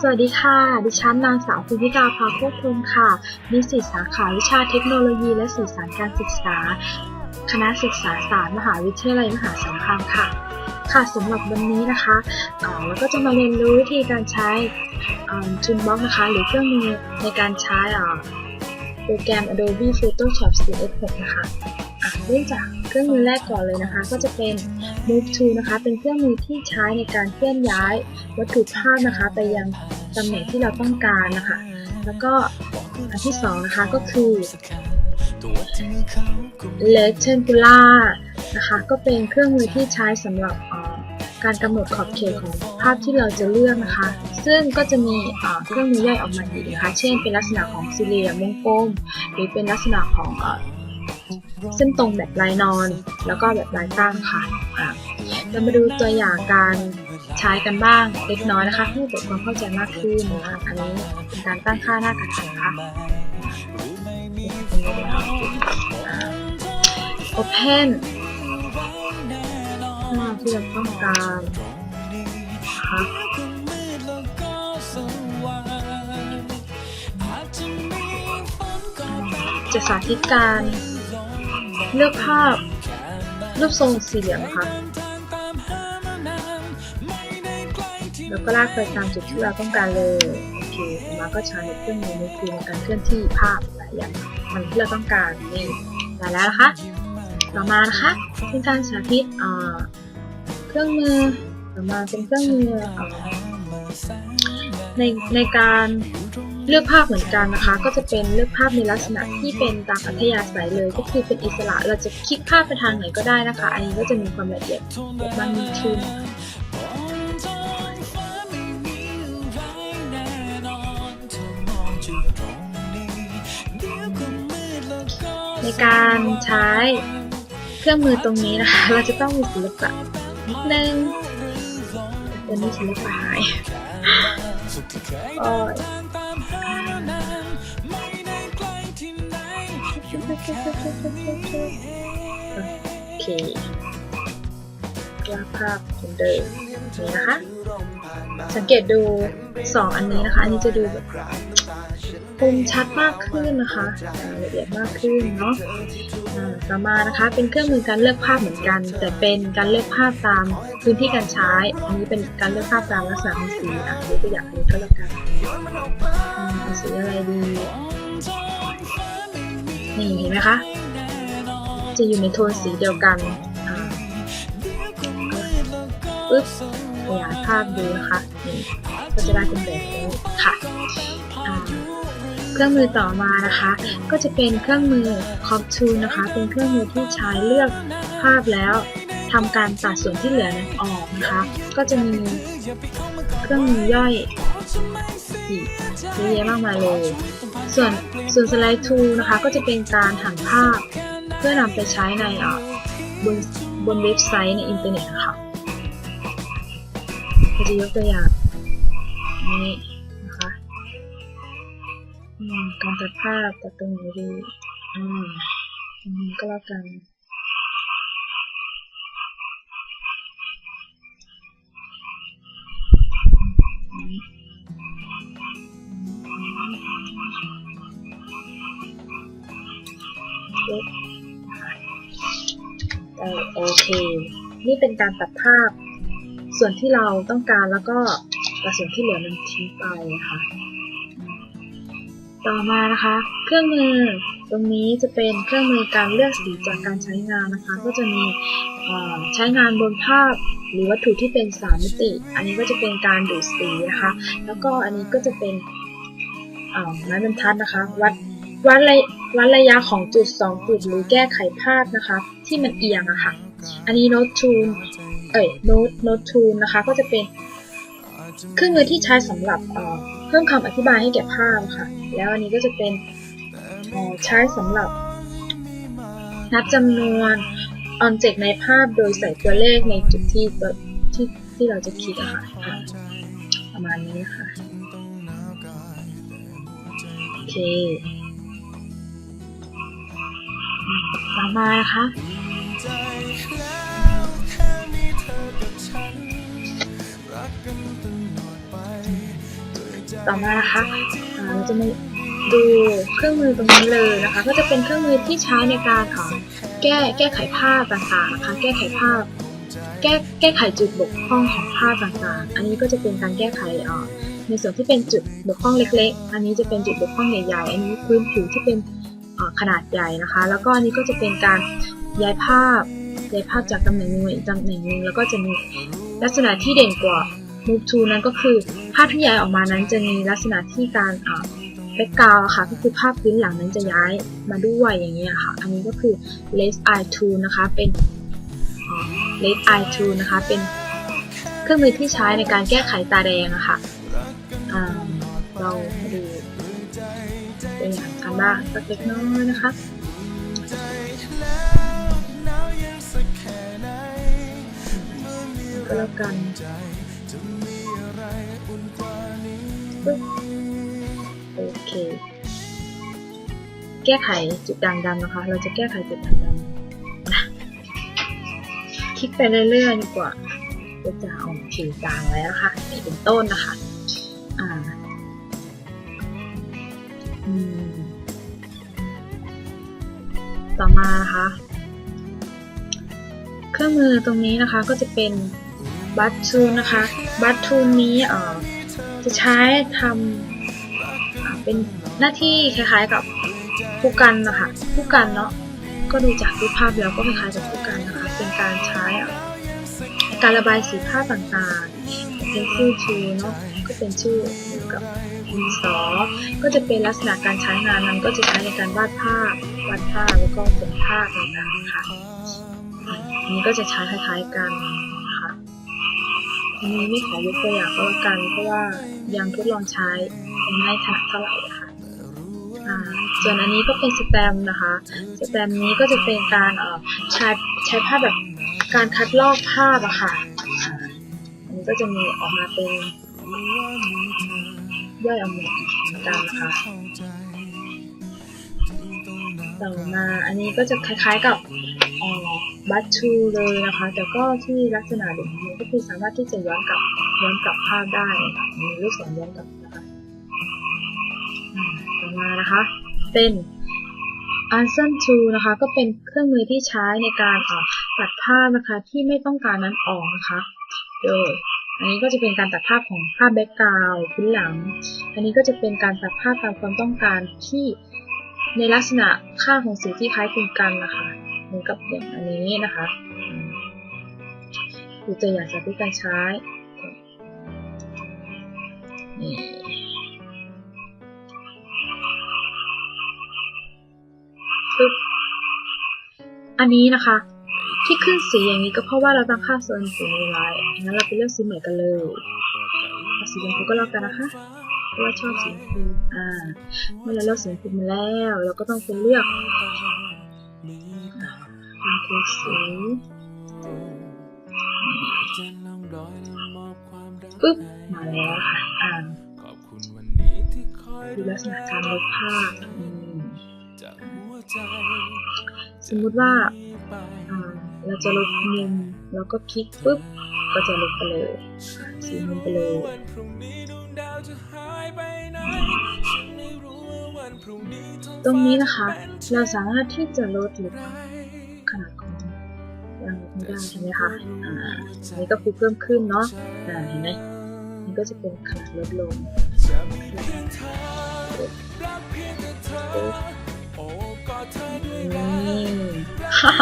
สวัสดีค่ะ ดิฉันนางสาวภูมิกาภาคตรพงศ์ค่ะ นิสิตสาขาวิชาเทคโนโลยีและสื่อสารการศึกษา คณะศึกษาศาสตร์มหาวิทยาลัยมหาสารคามค่ะ ค่ะสำหรับวันนี้นะคะเราก็จะมาเรียนรู้วิธีการใช้จูนบ็อกนะคะ หรือเครื่องมือในการใช้โปรแกรม Adobe Photoshop CS6 นะคะ อะเริ่มจากเครื่องมือแรกก่อนเลยนะคะ ก็จะเป็น Move to นะคะ เป็นเครื่องมือที่ใช้ในการเคลื่อนย้ายวัตถุภาพนะคะ ไปยังตำแหน่งที่เราต้องการนะคะ แล้วก็อันที่สองนะคะก็คือ Rectangular นะคะ ก็เป็นเครื่องมือที่ใช้สำหรับการกำหนดขอบเขตของภาพที่เราจะเลือกนะคะ ซึ่งก็จะมีเอ่อเครื่องมือย่อยออกมาอีกนะคะ เช่น เป็นลักษณะของสี่เหลี่ยมวงกลม หรือเป็นลักษณะของ เส้นตรงแบบลายนอน แล้วก็แบบลายตั้งค่ะเรามาดูตัวอย่างการใช้กันบ้างเล็กน้อยนะคะเพื่อเกิดความเข้าใจมากขึ้นนะคะอันนี้เป็นการตั้งค่าหน้ากระดาษนะคะ Open หน้าที่เราต้องการนะคะจะสาธิตการ เลือกภาพรูปทรงสี่เหลี่ยมนะคะแล้วก็ลากไปตามจุดที่เราต้องการเลย โอเคต่อมาก็ใช้เครื่องมือนี้คือในการเคลื่อนที่ภาพหลายอย่างมันที่เราต้องการนี่ได้แล้วนะคะ ต่อมานะคะเป็นการสาธิตเอ่อเครื่องมือต่อมาเป็นเครื่องมืออ่อในในการ เลือกภาพเหมือนกันนะคะ ก็จะเป็นเลือกภาพในลักษณะที่เป็นตามอัธยาศัยเลย ก็คือเป็นอิสระเราจะคลิกภาพไปทางไหนก็ได้นะคะ อันนี้ก็จะมีความละเอียดเยอะมากยิ่งขึ้นในการใช้เครื่องมือตรงนี้นะคะ เราจะต้องมีศิลปะนิดนึงเป็นนี้ศิลปะหายโอ้ย โอเควาดภาพเหมือนเดิมนี่นะคะ สังเกตดูสองอันนี้นะคะ อันนี้จะดูแบบคมชัดมากขึ้นนะคะละเอียดมากขึ้นเนาะต่อมานะคะเป็นเครื่องมือการเลือกภาพเหมือนกัน แต่เป็นการเลือกภาพตามพื้นที่การใช้ อันนี้เป็นการเลือกภาพตามลักษณะของสีอะยกตัวอย่างอันนี้ก็แล้วกันเอาสีอะไรดี นี่เห็นไหมคะ จะอยู่ในโทนสีเดียวกันอ่าปึ๊บขยายภาพดูนะคะนี่ก็จะได้เป็นแบบนี้ค่ะ เครื่องมือต่อมานะคะ ก็จะเป็นเครื่องมือ Crop Tool นะคะ เป็นเครื่องมือที่ใช้เลือกภาพแล้วทำการตัดส่วนที่เหลือนั้นออกนะคะ ก็จะมีเครื่องมือย่อยอีกเยอะแยะมากมายเลย ส่วน ส่วน Slide Tool นะคะก็จะเป็นการหั่นภาพ เพื่อนำไปใช้ในบนบนเว็บไซต์ในอินเทอร์เน็ตนะคะก็จะยกตัวอย่างนี้นะคะการตัดภาพตัดตรงไหนดีอ่าก็แล้วกัน เออโอเค นี่เป็นการตัดภาพ ส่วนที่เราต้องการแล้วก็ตัดส่วนที่เหลือมันทิ้งไปนะคะต่อมานะคะ เครื่องมือตรงนี้จะเป็นเครื่องมือการเลือกสีจากการใช้งานนะคะ ก็จะมีใช้งานบนภาพหรือวัตถุที่เป็นสามมิติ อันนี้ก็จะเป็นการดูดสีนะคะ แล้วก็อันนี้ก็จะเป็นไม้บรรทัดนะคะ วัดวัดระ วัดระยะของจุดสองจุดหรือแก้ไขภาพนะคะ ที่มันเอียงอะค่ะ อันนี้ Note Tool เอ้ย Note Note Tool นะคะ ก็จะเป็นเครื่องมือที่ใช้สำหรับเพิ่มคำอธิบายให้แก่ภาพค่ะ แล้วอันนี้ก็จะเป็นใช้สำหรับ นับจำนวนออนเจกในภาพโดยใส่ตัวเลขในจุดที่ตัวที่ที่เราจะคลิกอะค่ะประมาณนี้ค่ะโอเค ต่อมานะคะต่อมานะคะเราจะมาดูเครื่องมือตรงนี้เลยนะคะ ก็จะเป็นเครื่องมือที่ใช้ในการอ่าแก้แก้ไขภาพต่างๆนะคะแก้ไขภาพ แก้แก้ไขจุดบกพร่องของภาพต่างๆ อันนี้ก็จะเป็นการแก้ไขอ่าในส่วนที่เป็นจุดบกพร่องเล็ก ๆ อันนี้จะเป็นจุดบกพร่องใหญ่ๆ อันนี้พื้นผิวที่เป็น ขนาดใหญ่นะคะ แล้วก็นนี้ก็จะเป็นการย้ายภาพย้ายภาพจากตำแหน่งหนึ่งมาอีกตำแหน่งหนึ่งแล้วก็จะมีลักษณะที่เด่นกว่า move to นั้นก็คือภาพที่ย้ายออกมานั้นจะมีลักษณะที่การอ่าแบ็กกราวค่ะก็คือภาพพื้นหลังนั้นจะย้ายมาด้วยอย่างเงี้ยค่ะ อันนี้ก็คือ left eye t o นะคะเป็น left eye t o นะคะเป็นเครื่องมือที่ใช้ในการแก้ไขตาแดงอะค่ะอ่าเราดู บ้างสักเล็กน้อยนะคะก็แล้วกันโอเค แก้ไขจุดด่างดำนะคะ เราจะแก้ไขจุดด่างดำนะคลิกไปเรื่อยๆดีกว่าก็จะเอาผิวจางแล้วนะคะนี่เป็นต้นนะคะ อ่า อืม ต่อมานะคะเครื่องมือตรงนี้นะคะก็จะเป็นบัตทูนนะคะบัตทูนนี้เอ่อจะใช้ทำเป็นหน้าที่คล้ายๆกับผู้กันนะคะผู้กันเนาะก็ดูจากรูปภาพแล้วก็คล้ายๆกับผู้กันนะคะเป็นการใช้การระบายสีภาพต่างๆเป็นชื่อทูเนาะก็เป็นชื่อเหมือนกับ ดินสอ ก็จะเป็นลักษณะการใช้งานนั้นก็จะใช้ในการวาดภาพวาดภาพแล้วก็เป็นภาพต่างๆนะคะอันนี้ก็จะใช้คล้ายๆกันนะคะอันนี้ไม่ขอยกตัวอย่างก็แล้วกันเพราะว่ายังทดลองใช้ยังไม่ถนัดเท่าไหร่ะคะอ่าส่วนอันนี้ก็เป็นสแตมนะคะ สแตมนี้ก็จะเป็นการเอ่อใช้ใช้ภาพแบบการคัดลอกภาพอะค่ะอ่าอันนี้ก็จะมีออกมาเป็น ย่อยออกมาอีกเหมือนกันนะคะต่อมาอันนี้ก็จะคล้ายๆกับบัตชูเลยนะคะ แต่ก็ที่ลักษณะเด่นของมันก็คือสามารถที่จะย้อนกลับย้อนกลับภาพได้ค่ะมีรูปแสงย้อนกลับนะคะอ่าต่อมานะคะ เป็น a n s o n tool นะคะ ก็เป็นเครื่องมือที่ใช้ในการเอ่อตัดภาพนะคะที่ไม่ต้องการนั้นออกนะคะ โดย อันนี้ก็จะเป็นการตัดภาพของภาพแบ็กกราวด์พื้นหลัง อันนี้ก็จะเป็นการตัดภาพตามความต้องการที่ในลักษณะค่าของสีที่คล้ายคลึงกันนะคะเหมือนกับอย่างอันนี้นะคะดูตัวอย่างสาธิตการใช้นี่ปึ๊บอันนี้นะคะ ที่ขึ้นสีอย่างนี้ก็เพราะว่าเราตั้งค่าโซนสีไว้งั้นเราไปเลือกสีเหมือนกันเลยเอาสีชมพูก็แล้วกันนะคะเพราะว่าชอบสีชมพูอ่า เมื่อเราเลือกสีชมพูมาแล้ว เราก็ต้องไปเลือกมันคือสีปึ๊บมาแล้วค่ะอ่าดูลักษณะการลบภาพสมมุติว่า เราจะลบมุมแล้วก็คลิกปุ๊บก็จะลบไปเลยอ่าสีมุมไปเลยตรงนี้นะคะ เราสามารถที่จะลดหรือขนาดของยาได้ใช่ไหมคะอ่าอันนี้ก็คือเพิ่มขึ้นเนาะอ่าเห็นไหมนี่ก็จะเป็นขนาดลดลงนี่ฮ่า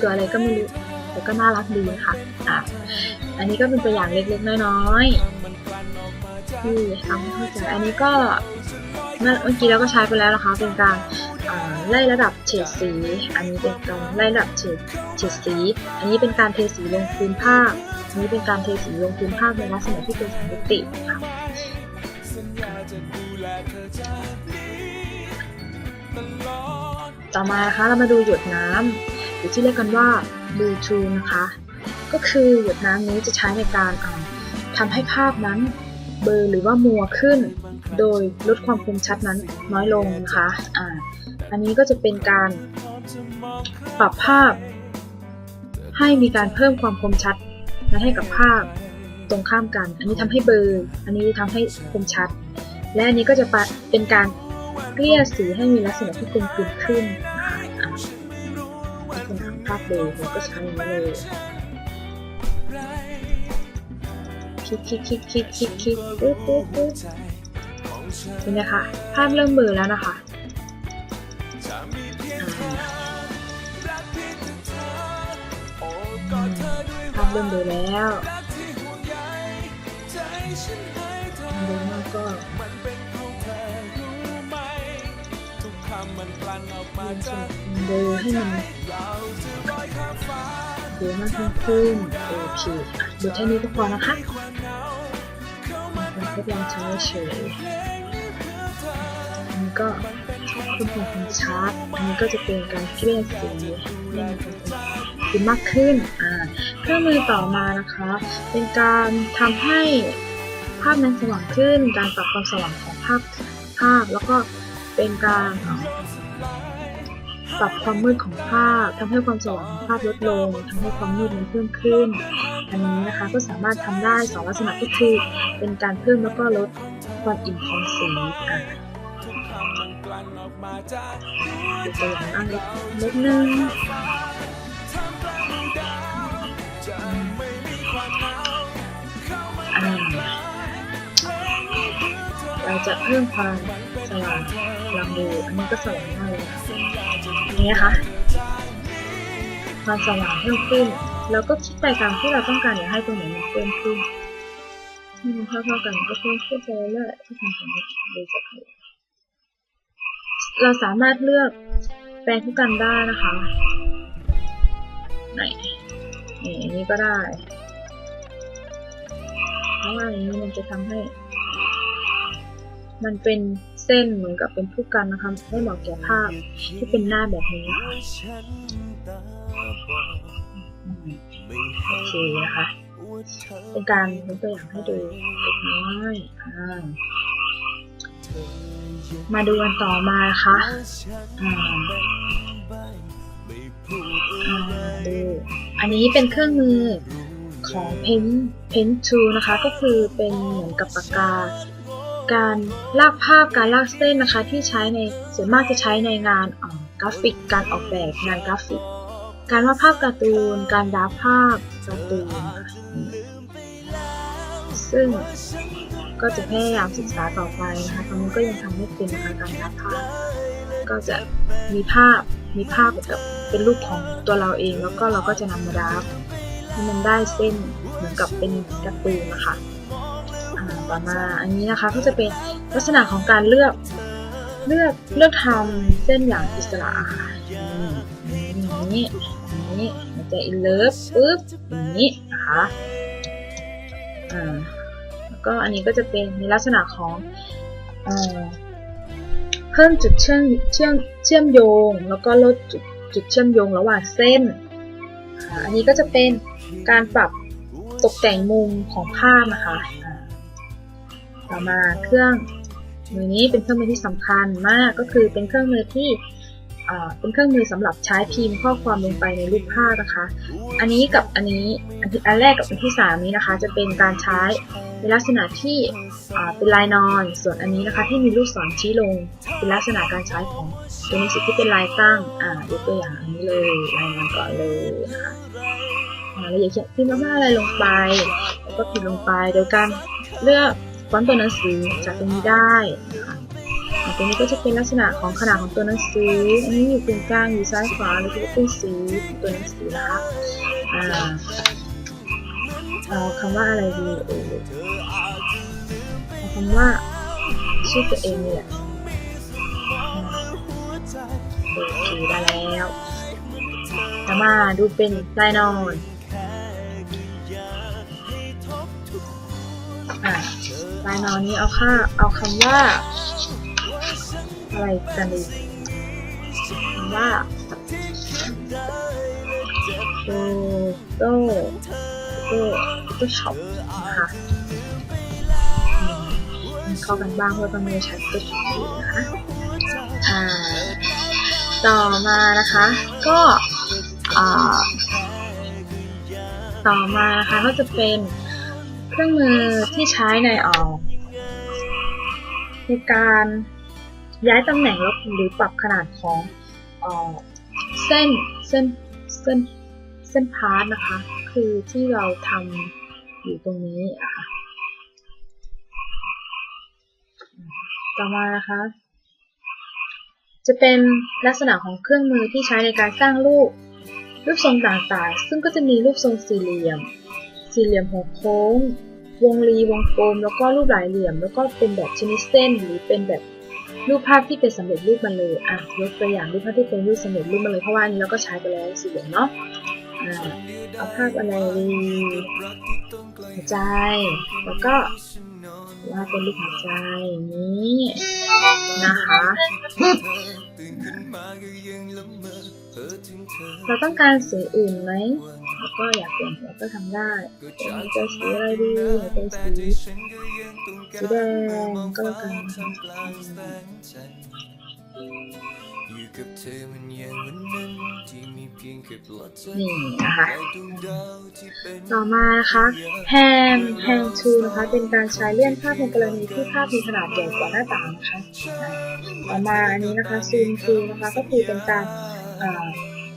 ตัวอะไรก็ไม่รู้แต่ก็น่ารักดีนะคะอะอันนี้ก็เป็นตัวอย่างเล็กๆน้อยๆที่ทำให้เข้าใจอันนี้ก็เมื่อกี้เราก็ใช้ไปแล้วนะคะ เป็นการไล่ระดับเฉดสี อันนี้เป็นการไล่ระดับเฉดเฉดสี อันนี้เป็นการเทสีลงพื้นภาพอันนี้เป็นการเทสีลงพื้นภาพในลักษณะที่เป็นสามมิติค่ะต่อมานะคะเรามาดูหยดน้ำ รือที่เรียกกันว่า blue tone นะคะ ก็คือหยดน้ำนี้จะใช้ในการทำให้ภาพนั้นเบลอหรือว่ามัวขึ้น โดยลดความคมชัดนั้นน้อยลงนะคะอ่าอันนี้ก็จะเป็นการปรับภาพ ให้มีการเพิ่มความคมชัดและให้กับภาพตรงข้ามกัน อันนี้ทำให้เบลอร์ อันนี้ทำให้คมชัด และอันนี้ก็จะปะเป็นการเกลี่ยสีให้มีลักษณะที่กลมกลืนขึ้น ภาพเบลอร์เราก็ช่างนี้เลยคลิกคลิกคลิกคลิกคลิกคลิกปึ๊บปึ๊บปึ๊บเห็นไหมคะภาพเริ่มเบลอแล้วนะคะภาพเริ่มดูแล้วดูมากก็ ดูให้มันดูมากยิ่งขึ้นโอเคอะดูแค่นี้ก็พอนะคะมันทดลองใช้เฉยอันนี้ก็คุณคงชาร์จอันนี้ก็จะเป็นการเกลี่ยสีให้มันเป็นสีมากขึ้นอ่าเครื่องมือต่อมานะคะ เป็นการทำให้ภาพนั้นสว่างขึ้น การปรับความสว่างของภาพภาพแล้วก็ เป็นการปรับความมืดของภาพทำให้ความสว่างของภาพลดลงทำให้ความมืดมันเพิ่มขึ้น อันนี้นะคะก็สามารถทำได้สองลักษณะก็คือเป็นการเพิ่มแล้วก็ลดความอิ่มของสีอะดูตัวอย่างบ้างเล็กเล็กนึง เราจะเพิ่มความสว่างลองดูอันนี้ก็สว่างมากเลยนะอันนี้นะคะความสว่างเพิ่มขึ้นแล้วก็คิดไปตามที่เราต้องการอยากให้ตรงไหนมันเพิ่มขึ้นให้มันเท่าๆกันก็เพิ่มขึ้นไปเรื่อยๆที่ทำแบบนี้ดูจะเห็นเราสามารถเลือกแปลงคู่กันได้นะคะ ไหนนี่อันนี้ก็ได้เพราะว่าอย่างนี้มันจะทำให้ มันเป็นเส้นเหมือนกับเป็นผู้กันนะคะให้เหมาะแก่ภาพที่เป็นหน้าแบบนี้นะคะโอเคนะคะเป็นการยกตัวอย่างให้ดูเล็กน้อยอมาดูกันต่อมานะคะอ่าอ่าดูอันนี้เป็นเครื่องมือของ Pen Pen Tool นะคะ ก็คือเป็นเหมือนกับปากกา การลากภาพการลากเส้นนะคะที่ใช้ในส่วนมากจะใช้ในงานกราฟิก การออกแบบงานกราฟิก การวาดภาพการ์ตูน การดราฟภาพการ์ตูนซึ่งก็จะพยายามศึกษาต่อไปนะคะตอนนี้ก็ยังทำไม่เป็นนะคะการดราฟภาพ ก็จะมีภาพมีภาพแบบเป็นรูปของตัวเราเอง แล้วก็เราก็จะนำมาดราฟให้มันได้เส้นเหมือนกับเป็นการ์ตูนนะคะ ต่อมาอันนี้นะคะก็จะเป็นลักษณะของการเลือกเลือกเลือกทำเส้นอย่างอิสระค่ะอย่างนี้อย่างนี้มันจะอินเลิฟปุ๊บอย่างนี้นะคะอ่าแล้วก็อันนี้ก็จะเป็นในลักษณะของเอ่อเพิ่มจุดเชื่อมเชื่อมเชื่อมโยง แล้วก็ลดจุดจุดเชื่อมโยงระหว่างเส้นอันนี้ก็จะเป็นการปรับตกแต่งมุมของภาพนะคะ ต่อมาเครื่องมือนี้เป็นเครื่องมือที่สำคัญมากก็คือเป็นเครื่องมือที่เป็นเครื่องมือสำหรับใช้พิมพ์ข้อความลงไปในรูปภาพนะคะ อันนี้กับอันนี้อันแรกกับอันที่สามนี้นะคะ จะเป็นการใช้ในลักษณะที่เป็นลายนอน ส่วนอันนี้นะคะที่มีลูกศรชี้ลง เป็นลักษณะการใช้ของตัวหนังสือที่เป็นลายตั้งอ่ายกตัวอย่างอันนี้เลยลายนอนก่อนเลยนะคะอ่าเราอยากเขียนพิมพ์ว่าอะไรลงไป แล้วก็พิมพ์ลงไปโดยการเลือก ฟอนต์ตัวหนังสือจากตรงนี้ได้นะคะอ่าตรงนี้ก็จะเป็นลักษณะของขนาดของตัวหนังสือ อันนี้อยู่ตรงกลางอยู่ซ้ายขวาแล้วก็เป็นสีของตัวหนังสือนะคะอ่าเอาคำว่าอะไรดีเออเอาคำว่าชื่อตัวเองเนี่แหละอ่าโอเคได้แล้วต่อมาดูเป็นลายนอนอ่า ลายนอนนี้เอาค่าเอาคำว่า อะไรกันดีคำว่าโตโตโตโตช็อปนะคะเข้ากันบ้างเพราะตอนนี้ใช้โตช็อปอยู่นะคะอ่าต่อมานะคะ ก็อ่าต่อมานะคะก็จะเป็น เครื่องมือที่ใช้ในออในการย้ายตำแหน่งล้วหรือปรับขนาดของเออเส้นเส้นเส้นเส้นพาร์ทนะคะ คือที่เราทำอยู่ตรงนี้อะค่ะต่อมานะคะ จะเป็นลักษณะของเครื่องมือที่ใช้ในการสร้างรูปรูปทรงต่างๆ ซึ่งก็จะมีรูปทรงสี่เหลี่ยม สี่เหลี่ยมหัวโค้ง วงรีวงกลม แล้วก็รูปหลายเหลี่ยม แล้วก็เป็นแบบชนิดเส้น หรือเป็นแบบรูปภาพที่เป็นสำเร็จรูปมาเลยอะยกตัวอย่างรูปภาพที่เป็นรูปสำเร็จรูปมาเลยเพราะว่านี้เราก็ใช้ไปแล้วสี่เหลี่ยมเนาะอ่าเอาภาพอะไรดีหัวใจ แล้วก็วาดเป็นรูปหัวใจนี้นะคะเราต้องการสีอื่นไหม ก็อยากเปลี่ยนหัวก็ทำได้หัวใจสีอะไรดีหัวใจสีสีแดงก็แล้วกันนะคะนี่นะคะต่อมานะคะแฮมแฮมทูนะคะเป็นการใช้เลื่อนภาพในกรณีที่ภาพมีขนาดใหญ่กว่าหน้าต่างนะคะต่อมาอันนี้นะคะซูมทูนะคะก็คือเป็นการเอ่อ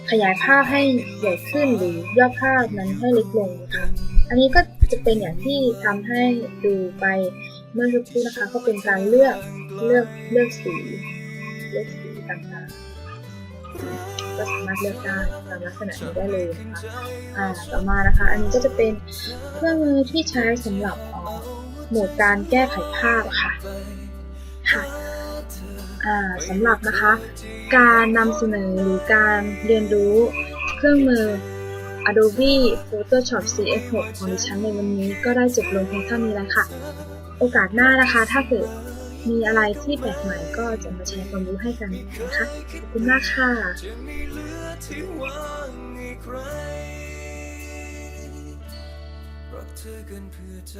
ขยายภาพให้ใหญ่ขึ้นหรือย่อภาพนั้นให้เล็กลงนะคะอันนี้ก็จะเป็นอย่างที่ทำให้ดูไปเมื่อสักครู่นะคะ ก็เป็นการเลือกเลือกเลือกสีเลือกสีต่างๆ ก็สามารถเลือกได้ตามลักษณะนี้ได้เลยนะคะอ่าต่อมานะคะ อันนี้ก็จะเป็นเครื่องมือที่ใช้สำหรับโหมดการแก้ไขภาพค่ะ สำหรับนะคะ การนำเสนอหรือการเรียนรู้เครื่องมือ Adobe Photoshop CS6 ของดิฉันในวันนี้ก็ได้จบลงเพียงเท่านี้แล้วค่ะ โอกาสหน้านะคะ ถ้าเกิดมีอะไรที่แปลกใหม่ก็จะมาแชร์ความรู้ให้กันนะคะ ขอบคุณมากค่ะรักเธอกินเพื่อใจ